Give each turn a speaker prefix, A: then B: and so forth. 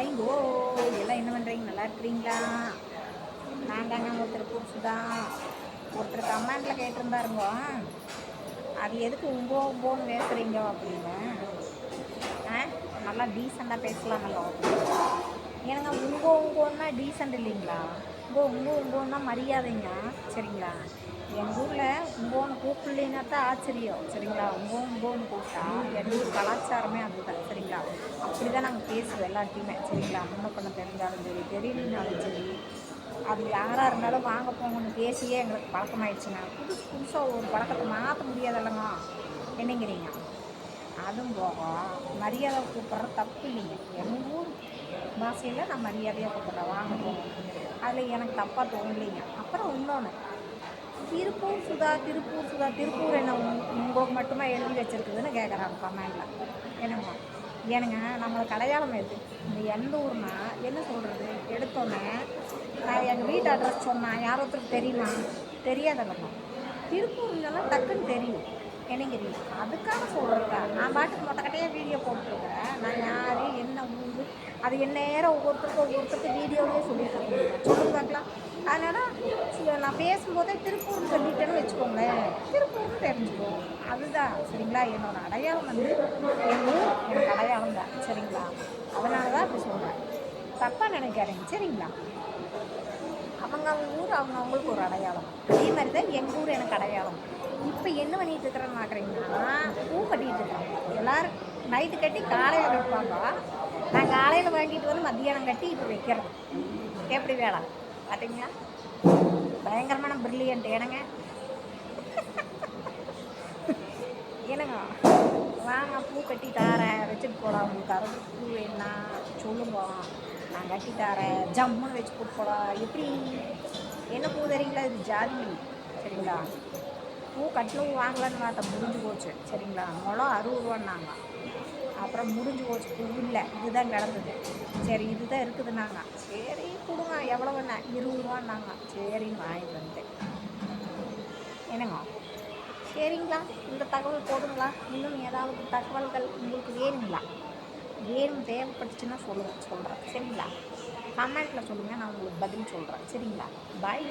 A: பாய்ங்கோ எல்லாம் என்ன பண்ணுறீங்க நல்லா இருக்கிறீங்களா? நான் தாங்க ஒருத்தர் புதுசு தான் ஒருத்தர் கமெண்டில் கேட்டிருந்தாருங்க. அது எதுக்கு உங்கோ உங்கோன்னு பேசுகிறீங்க அப்படின்னு. ஆ? நல்லா டீசெண்டாக பேசலாமல்லோ ஏனுங்க உங்கோ உங்கோன்னா டீசெண்ட் இல்லைங்களா? உங்கோ உங்கோ உங்கோன்னா மரியாதைங்க. சரிங்களா? எங்கள் ஊரில் உங்கோன்னு கூப்பிடலின்னா தான் ஆச்சரியம். சரிங்களா? உங்கோ உங்கோன்னு கூப்பிட்டா. எங்கள் ஊர் கலாச்சாரமே அதுதான். சரிங்களா? இப்படி தான் நாங்கள் பேசுவோம் எல்லாத்தையுமே சரிங்களா முன்ன பண்ண தெரிஞ்சாலும் சரி தெரியலனாலும் சரி அது யாராக இருந்தாலும் வாங்க போங்கன்னு பேசியே எங்களுக்கு பழக்கமாயிடுச்சுங்க புதுசு புதுசாக ஒரு பழக்கத்தை மாற்ற முடியாதல்லங்க. என்னங்கிறீங்க? அதுவும் போக மரியாதை கூப்பிட்றது தப்பு இல்லைங்க. எங்கள் ஊர் பாஷையில் நான் மரியாதையாக கூப்பிட்றேன் வாங்க போகணும் அதில் எனக்கு தப்பாக தோணலைங்க. அப்புறம் இன்னொன்று திருப்பூர் சுதா திருப்பூர் சுதா திருப்பூர் என்ன உங்களுக்கு மட்டுமா எழுதி வச்சுருக்குதுன்னு கேட்குறாங்க கமெண்டில். என்னங்க ஏனுங்க நம்மளுக்கு அடையாளம் எது? இந்த எந்த ஊர்னா என்ன சொல்கிறது எடுத்தோன்னே நான் எங்கள் வீட்டு அட்ரஸ் சொன்னேன் யார் ஒருத்தருக்கு தெரியுமா? தெரியாதல்லம்மா திருப்பூர்லாம் டக்குன்னு தெரியும். என்னங்கிறீங்க அதுக்காக சொல்கிறதா நான் பாட்டுக்கு மொட்டக்கட்டையாக வீடியோ போட்டுருக்கேன். நான் யார் என்ன ஊர்? அது என்ன நேரம் ஒவ்வொருத்தருக்கும் ஒவ்வொருத்தருக்கு வீடியோவிலே சொல்லியிருக்கேன் சொல்லுங்க பார்க்கலாம். அதனால் நான் பேசும்போதே திருப்பூர்னு சொல்லிட்டேன்னு வச்சுக்கோங்களேன். திருப்பூர்னு தெரிஞ்சுக்கோ அதுதான் சரிங்களா? என்னோடய அடையாளம் வந்து என் ஊர் எனக்கு அடையாளம் தான் சரிங்களா அதனால தான் அப்படி சொல்கிறேன் தப்பாக நினைக்காதீங்க. சரிங்களா? அவங்க அவங்க ஊர் அவங்க அவங்களுக்கு ஒரு அடையாளம். அதே மாதிரி தான் எங்கள் ஊர் எனக்கு அடையாளம். இப்போ என்ன பண்ணிட்டு இருக்கிறேன்னு பார்க்குறீங்கன்னா பூ கட்டிகிட்டு இருக்கிறேன் எல்லோரும் நைட்டு கட்டி காலையில் வைப்பாங்க நான் காலையில் வாங்கிட்டு வந்து மத்தியானம் கட்டி இப்போ வைக்கிறேன். எப்படி வேலை? பார்த்தீங்களா பயங்கரமான பிரில்லியன்ட் ஏனங்க என்னங்க? வாங்க பூ கட்டி தாரேன். வச்சுட்டு போகலாம் உங்களுக்கு அறுபது பூ வேணா சொல்லுங்க. நான் கட்டி தரேன் ஜம்முன்னு வச்சு கொடுப்போம் எப்படி? என்ன பூ தெரியுங்களா? இது ஜாதி சரிங்களா? பூ கட்டிலும் வாங்கலான்னு அதை முடிஞ்சு போச்சு. சரிங்களா? முளம் அறுபது ரூபான்னாங்க. அப்புறம் முடிஞ்சு போச்சு. பூ இல்லை. இதுதான் கிடந்தது. சரி இதுதான் இருக்குதுன்னாங்க. சரி கொடுங்க. எவ்வளோண்ணா இருபது ரூபான்னாங்க. சரின்னு வாங்கிட்டு வந்துட்டேன். என்னங்க? சரிங்களா? இந்த தகவல் போதுங்களா? இன்னும் ஏதாவது தகவல்கள் உங்களுக்கு வேணுங்களா? வேணும் தேவைப்பட்டுச்சுன்னா சொல்லுங்கள் சொல்கிறேன் சரிங்களா? கமெண்ட்டில் சொல்லுங்கள் நான் உங்களுக்கு பதில் சொல்கிறேன் சரிங்களா? பாய்